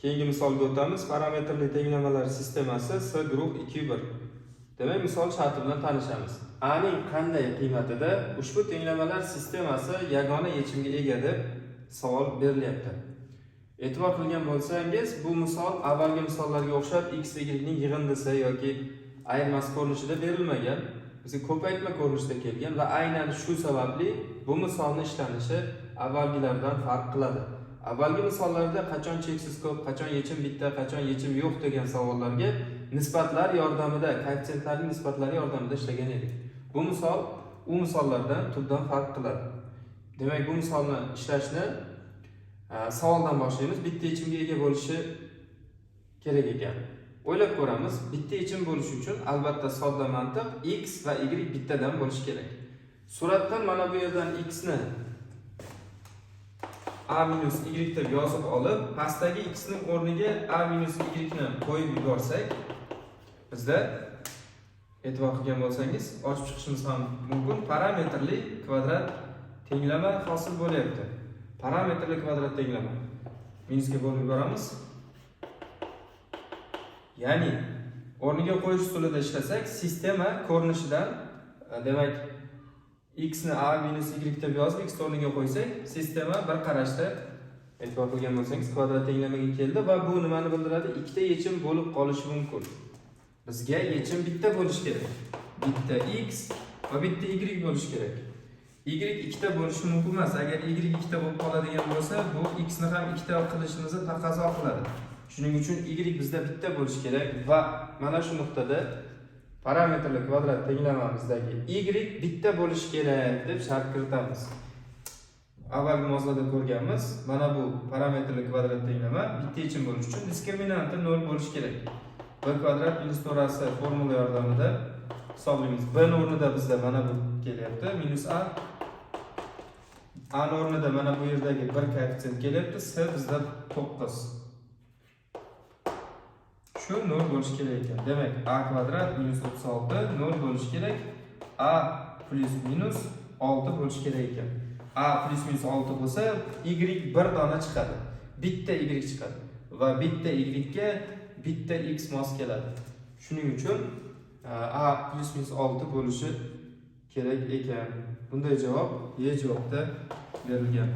Keyingi misolga o'tamiz. Parametrli tenglamalar sistemasi S guruh 2 1. Demak, misol sharti bilan tanishamiz. A ning qanday qiymatida ushbu tenglamalar sistemasi yagona yechimga ega deb savol berilyapti. E'tibor qilgan bo'lsangiz, bu misol avvalgi misollarga o'xshab x va y ning yig'indisi yoki ayirmasi ko'rinishida berilmagan. Bizga ko'paytma ko'rinishida kelgan va aynan shu sababli bu misolning ishlanishi avvalgilardan farq qiladi. Avvalgi misollarda qachon cheksiz ko'p, qachon yechim bitta, qachon yechim yo'q degan savollarga nisbatlar yordamida, koeffitsiyentlarning nisbatlari yordamida ishlagan edik. Bu misol u misollardan tubdan farq qiladi. Demak, bu misolni ishlashni e, savoldan boshlaymiz. Bitta yechimga ega bo'lishi kerak ekan. O'ylab ko'ramiz. Bitta yechim bo'lishi uchun albatta sodda mantiq x va y bittadan bo'lishi kerak. Suratdan mana bu yerdan x ni a minus y deb yozib olib, pastdagi x ning o'rniga a minus y ni qo'yib yuborsak, bizda e'tibor qilgan bo'lsangiz, ochib chiqishimiz ham mumkin. Parametrli kvadrat tenglama hosil bo'lyapti. Parametrli kvadrat tenglama. Minusga bo'lib yuboramiz. Ya'ni o'rniga qo'yish usulida ishlasak, sistema ko'rinishidan e, demak x ni a minus y deb yozib x o'rniga qo'ysak, sistema bir qarashda e'tibor qilgan bo'lsangiz kvadrat tenglamaga keldi va bu nimani bildiradi? Ikkita yechim bo'lib qolishi mumkin. Bizga yechim bitta bo'lishi kerak. Bitta x va bitta y bo'lishi kerak. y ikkita bo'lishi mumkin emas. Agar y ikkita bo'lib qoladigan bo'lsa, bu x ni ham ikkita qilishimizni taqozo qiladi. Shuning uchun y bizda bitta bo'lishi kerak va mana shu nuqtada parametrli kvadrat tenglamamizdagi y bitta bo'lishi kerak deb shart kiritamiz. Avvalgi mavzuda ko'rganmiz. Mana bu parametrli kvadrat tenglama bitta yechim bo'lishi uchun diskriminanti 0 bo'lishi kerak. b kvadrat minus to'rasi formula yordamida hisoblaymiz. b o'rnida bizda mana bu kelyapti, minus a. a o'rnida mana bu yerdagi 1 koeffitsient kelyapti, s bizda 9. Shu 0 bo'lishi kerak ekan. Demak, a kvadrat minus 36 0 bo'lishi kerak. a plus minus 6 bo'lishi kerak ekan. a plus minus 6 bo'lsa, y bir dona chiqadi. Bitta y chiqadi va bitta y ga bitta x mos keladi. Shuning uchun a plus minus 6 bo'lishi kerak ekan. Bunday javob E javobda berilgan.